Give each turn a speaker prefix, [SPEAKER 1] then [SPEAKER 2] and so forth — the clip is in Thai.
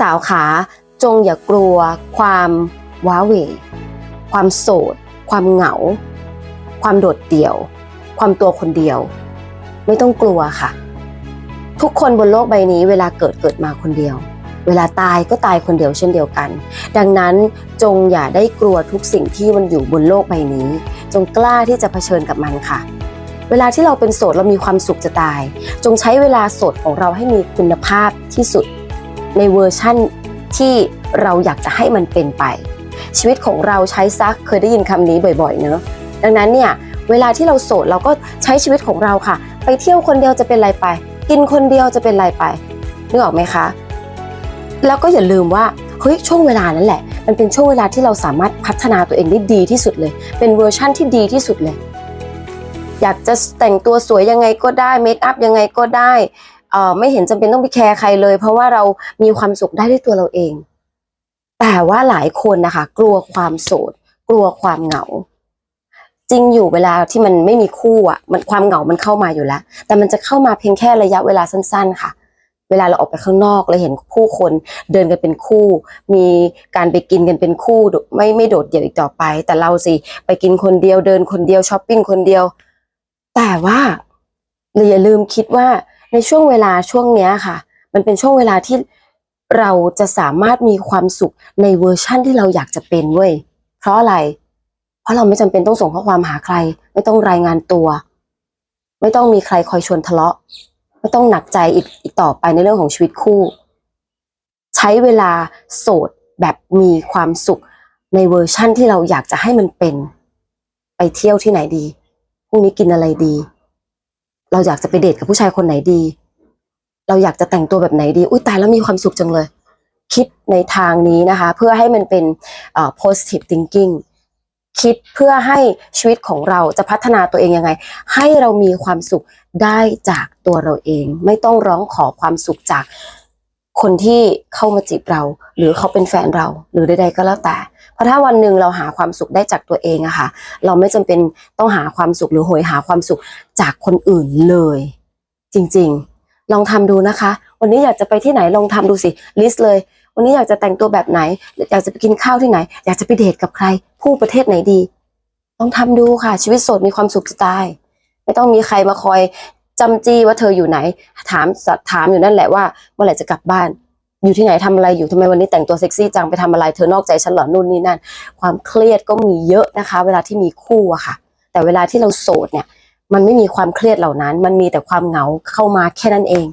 [SPEAKER 1] สาวๆขาจงอย่ากลัว ความว้าเหวความโสด ความเหงา ความโดดเดี่ยว ความตัวคนเดียว ไม่ต้องกลัวค่ะ ทุกคนบนโลกใบนี้ เวลาเกิดเกิดมาคนเดียว เวลาตายก็ตายคนเดียวเช่นเดียวกัน ดังนั้นจงอย่าได้กลัวทุกสิ่งที่มันอยู่บนโลกใบนี้ จงกล้าที่จะเผชิญกับมันค่ะเวลาที่เราเป็นโสดเรามีความสุขจะตาย จงใช้เวลาโสดของเราให้มีคุณภาพที่สุด ในเวอร์ชั่นที่เราอยากจะให้มันเป็นไป ชีวิตของเราใช้ซักเคยได้ยินคำนี้บ่อยๆเนอะดังนั้นเนี่ยเวลาที่เราโสดเราก็ใช้ชีวิตของเราค่ะ ไปเที่ยวคนเดียวจะเป็นไรไป กินคนเดียวจะเป็นไรไปนึกออกไหมคะ แล้วก็อย่าลืมว่าเฮ้ยช่วงเวลานั้นแหละ มันเป็นช่วงเวลาที่เราสามารถพัฒนาตัวเองได้ดีที่สุดเลย เป็นเวอร์ชั่นที่ดีที่สุดเลย อยากจะแต่งตัวสวยยังไงก็ได้เมคอัพยังไงก็ได้ เอ่อไม่เห็นจำเป็นต้องไปแคร์ใครเลย เพราะว่าเรามีความสุขได้ด้วยตัวเราเอง แต่ว่าหลายคนนะคะ กลัวความโสด กลัวความเหงา จริงอยู่เวลาที่มันไม่มีคู่อะ มันความเหงามันเข้ามาอยู่แล้ว แต่มันจะเข้ามาเพียงแค่ระยะเวลาสั้น ๆ ค่ะเวลาเราออกไปข้างนอกเราเห็นผู้คนเดินกันเป็นคู่ มีการไปกินกันเป็นคู่ไม่ไม่โดดเดี่ยวอีกต่อไป แต่เราสิไปกินคนเดียวเดินคนเดียวช้อปปิ้งคนเดียว แต่ว่าเราอย่าลืมคิดว่า ในช่วงเวลาช่วงเนี้ยค่ะ มันเป็นช่วงเวลาที่เราจะสามารถมีความสุขในเวอร์ชั่นที่เราอยากจะเป็นเว้ย เพราะอะไร เพราะเราไม่จำเป็นต้องส่งข้อความหาใคร ไม่ต้องรายงานตัว ไม่ต้องมีใครคอยชวนทะเลาะ ไม่ต้องหนักใจอีกอีกต่อไปในเรื่องของชีวิตคู่ ใช้เวลาโสดแบบมีความสุขในเวอร์ชั่นที่เราอยากจะให้มันเป็น ไปเที่ยวที่ไหนดีพรุ่งนี้กินอะไรดี เราอยากจะไปเดทกับผู้ชายคนไหนดี เราอยากจะแต่งตัวแบบไหนดี อุ้ยตายแล้วมีความสุขจังเลย คิดในทางนี้นะคะ เพื่อให้มันเป็น positive thinking คิดเพื่อให้ชีวิตของเราจะพัฒนาตัวเองยังไง ให้เรามีความสุขได้จากตัวเราเอง ไม่ต้องร้องขอความสุขจาก คนที่เข้ามาจีบเรา หรือเขาเป็นแฟนเรา หรือใดๆก็แล้วแต่ เพราะถ้าวันหนึ่งเราหาความสุขได้จากตัวเองอะค่ะ เราไม่จำเป็นต้องหาความสุขหรือโหยหาความสุขจากคนอื่นเลย จริงๆ ลองทำดูนะคะ วันนี้อยากจะไปที่ไหนลองทำดูสิลิสต์เลย วันนี้อยากจะแต่งตัวแบบไหน อยากจะไปกินข้าวที่ไหน อยากจะไปเดทกับใคร ผู้ประเทศไหนดี ลองทำดูค่ะ ชีวิตโสดมีความสุขจะตายไม่ต้องมีใครมาคอย จำจี้ว่าเธออยู่ไหน ถามถามอยู่นั่นแหละว่าเมื่อไหร่จะกลับบ้าน อยู่ที่ไหนทำอะไรอยู่ทำไมวันนี้แต่งตัวเซ็กซี่จังไปทำอะไร เธอนอกใจฉันหรอนู่นนี่นั่น ความเครียดก็มีเยอะนะคะ เวลาที่มีคู่อะค่ะ แต่เวลาที่เราโสดเนี่ย มันไม่มีความเครียดเหล่านั้น มันมีแต่ความเหงาเข้ามาแค่นั้นเอง